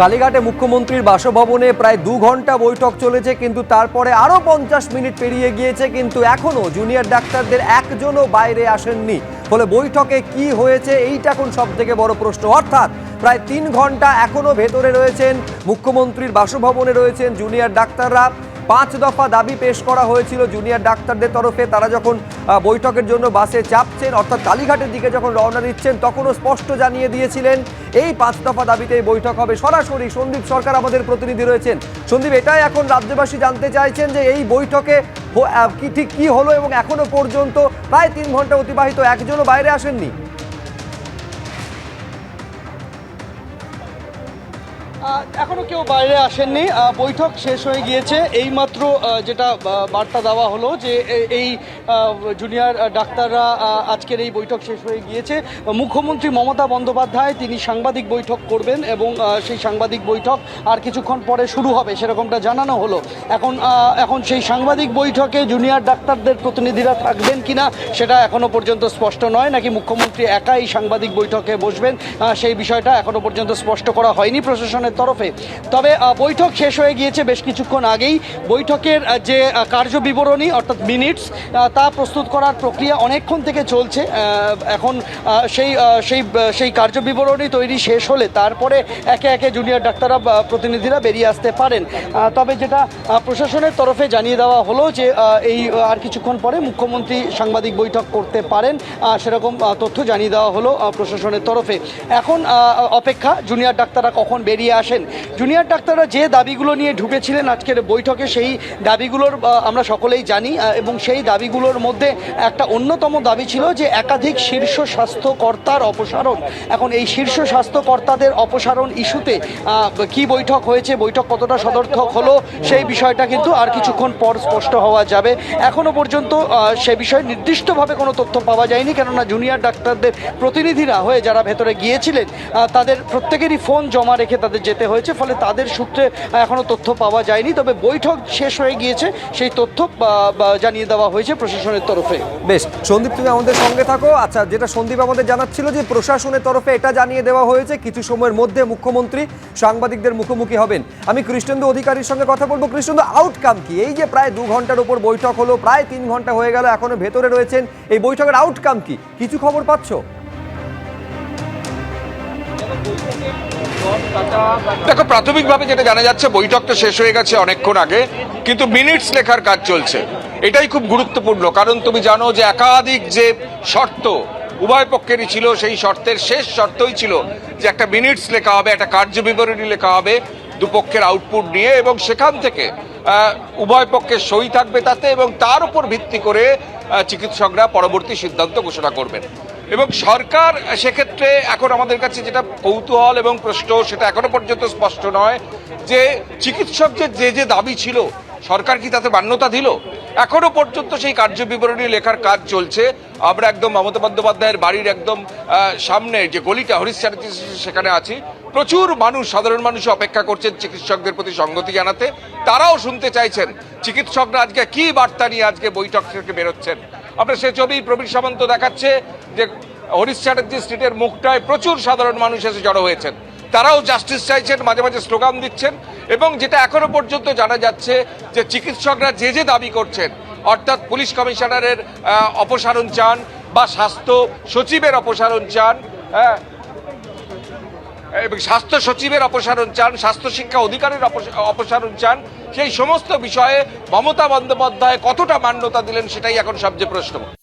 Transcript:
কালীঘাটে মুখ্যমন্ত্রীর বাসভবনে প্রায় দু ঘণ্টা বৈঠক চলেছে, কিন্তু তারপরে আরও পঞ্চাশ মিনিট পেরিয়ে গিয়েছে, কিন্তু এখনও জুনিয়র ডাক্তারদের একজনও বাইরে আসেননি। ফলে বৈঠকে কি হয়েছে, এইটা এখন সব থেকে বড় প্রশ্ন। অর্থাৎ প্রায় তিন ঘণ্টা এখনও ভেতরে রয়েছেন, মুখ্যমন্ত্রীর বাসভবনে রয়েছেন জুনিয়র ডাক্তাররা। পাঁচ দফা দাবি পেশ করা হয়েছিল জুনিয়র ডাক্তারদের তরফে। তারা যখন বৈঠকের জন্য বাসে চাপছেন, অর্থাৎ কালীঘাটের দিকে যখন রওনা দিচ্ছেন, তখনও স্পষ্ট জানিয়ে দিয়েছিলেন, এই পাঁচ দফা দাবিতে এই বৈঠক হবে। সরাসরি সন্দীপ সরকার আমাদের প্রতিনিধি রয়েছেন। সন্দীপ, এটাই এখন রাজ্যবাসী জানতে চাইছেন যে এই বৈঠকে ঠিক কি হলো এবং এখনও পর্যন্ত প্রায় তিন ঘণ্টা অতিবাহিত, একজনও বাইরে আসেননি? এখনও কেউ বাইরে আসেননি। বৈঠক শেষ হয়ে গিয়েছে। এইমাত্র যেটা বার্তা দেওয়া হলো যে এই জুনিয়র ডাক্তাররা আজকের এই বৈঠক শেষ হয়ে গিয়েছে। মুখ্যমন্ত্রী মমতা বন্দ্যোপাধ্যায়, তিনি সাংবাদিক বৈঠক করবেন এবং সেই সাংবাদিক বৈঠক আর কিছুক্ষণ পরে শুরু হবে, সেরকমটা জানানো হলো। এখন এখন সেই সাংবাদিক বৈঠকে জুনিয়র ডাক্তারদের প্রতিনিধিরা থাকবেন কিনা, সেটা এখনও পর্যন্ত স্পষ্ট নয়। নাকি মুখ্যমন্ত্রী একাই সাংবাদিক বৈঠকে বসবেন সেই বিষয়টা এখনও পর্যন্ত স্পষ্ট করা হয়নি প্রশাসনের তরফে। তবে বৈঠক শেষ হয়ে গিয়েছে বেশ কিছুক্ষণ আগেই। বৈঠকের যে কার্য বিবরণী অর্থাৎ মিনিটস তা প্রস্তুত করার প্রক্রিয়া অনেকক্ষণ থেকে চলছে। এখন সেই সেই সেই কার্য বিবরণী তৈরি শেষ হলে তারপরে একে একে জুনিয়র ডাক্তাররা প্রতিনিধিরা বেরিয়ে আসতে পারেন। তবে যেটা প্রশাসনের তরফে জানিয়ে দেওয়া হলো যে এই আর কিছুক্ষণ পরে মুখ্যমন্ত্রী সাংবাদিক বৈঠক করতে পারেন। সেরকম তথ্য জানিয়ে দেওয়া হলো প্রশাসনের তরফে। এখন অপেক্ষা জুনিয়র ডাক্তাররা কখন বেরিয়ে আসেন। জুনিয়র ডাক্তাররা যে দাবিগুলো নিয়ে ঢুকেছিলেন আজকের বৈঠকে, সেই দাবিগুলোর আমরা সকলেই জানি এবং সেই দাবিগুলোর মধ্যে একটা অন্যতম দাবি ছিল যে একাধিক শীর্ষ স্বাস্থ্যকর্তার অপসারণ। এখন এই শীর্ষ স্বাস্থ্যকর্তাদের অপসারণ ইস্যুতে কি বৈঠক হয়েছে, বৈঠক কতটা সদর্থক হলো, সেই বিষয়টা কিন্তু আর কিছুক্ষণ পর স্পষ্ট হওয়া যাবে। এখনও পর্যন্ত সে বিষয়ে নির্দিষ্টভাবে কোনো তথ্য পাওয়া যায়নি, কেননা জুনিয়র ডাক্তারদের প্রতিনিধিরা হয়ে যারা ভেতরে গিয়েছিলেন তাদের প্রত্যেকেরই ফোন জমা রেখে তাদের যেতে হয়েছে, ফলে তাদের সূত্রে এখনও তথ্য পাওয়া যায়নি। তবে বৈঠক শেষ হয়ে গিয়েছে, সেই তথ্য জানিয়ে দেওয়া হয়েছে প্রশাসনের তরফে। বেশ, সন্দীপ, তুমি আমাদের সঙ্গে থাকো। আচ্ছা যেটা সন্দীপ আমাদের জানাচ্ছিল যে, প্রশাসনের তরফে এটা জানিয়ে দেওয়া হয়েছে, কিছু সময়ের মধ্যে মুখ্যমন্ত্রী সাংবাদিকদের মুখোমুখি হবেন। আমি কৃষ্ণেন্দু অধিকারীর সঙ্গে কথা বলব। কৃষ্ণেন্দু আউটকাম কি? এই যে প্রায় দু ঘণ্টার উপর বৈঠক হলো, প্রায় তিন ঘণ্টা হয়ে গেল, এখনও ভেতরে রয়েছেন। এই বৈঠকের আউটকাম কি? কিছু খবর পাচ্ছো? দেখো, প্রাথমিকভাবে যেটা জানা যাচ্ছে, বৈঠক তো শেষ হয়ে গেছে অনেকক্ষণ আগে, কিন্তু মিনিটস লেখার কাজ চলছে। এটাই খুব গুরুত্বপূর্ণ, কারণ তুমি জানো যে একাধিক যে শর্ত, উভয় পক্ষেরই ছিল, সেই শর্তের শেষ শর্তই ছিল যে একটা মিনিটস লেখা হবে, একটা কার্য বিবরণী লেখা হবে। দুপক্ষের আউটপুট নিয়ে এবং সেখান থেকে উভয় পক্ষের সই থাকবে তাতে এবং তার উপর ভিত্তি করে চিকিৎসকরা পরবর্তী সিদ্ধান্ত ঘোষণা করবেন। এবং সরকার সেক্ষেত্রে এখন আমাদের কাছে যেটা কৌতূহল এবং প্রশ্ন, সেটা এখনও পর্যন্ত স্পষ্ট নয় যে চিকিৎসকদের যে যে দাবি ছিল, সরকার কি তাতে মান্যতা দিল? এখনও পর্যন্ত সেই কার্য বিবরণী লেখার কাজ চলছে। আমরা একদম মমতা বন্দ্যোপাধ্যায়ের বাড়ির একদম সামনে যে গলিটা হরিশ সেখানে আছি প্রচুর মানুষ, সাধারণ মানুষ অপেক্ষা করছেন চিকিৎসকদের প্রতি সংগতি জানাতে। তারাও শুনতে চাইছেন, চিকিৎসকরা আজকে কি বার্তা নিয়ে আজকে বৈঠক থেকে বেরোচ্ছেন? আমরা সে ছবি প্রবীর সামন্ত দেখাচ্ছে যে হরিশ চ্যাটার্জি স্ট্রিটের মুখটায় প্রচুর সাধারণ মানুষ এসে জড়ো হয়েছেন। তারাও জাস্টিস চাইছেন, মাঝে মাঝে স্লোগান দিচ্ছেন এবং যেটা এখনও পর্যন্ত জানা যাচ্ছে যে চিকিৎসকরা যে যে দাবি করছেন, অর্থাৎ পুলিশ কমিশনারের অপসারণ চান বা স্বাস্থ্য সচিবের অপসারণ চান হ্যাঁ এবং স্বাস্থ্য সচিবের অপসারণ চান, স্বাস্থ্য শিক্ষা অধিকারের অপস- অপসারণ চান, সেই সমস্ত বিষয়ে মমতা বন্দ্যোপাধ্যায় কতটা মান্যতা দিলেন সেটাই এখন সবচেয়ে প্রশ্ন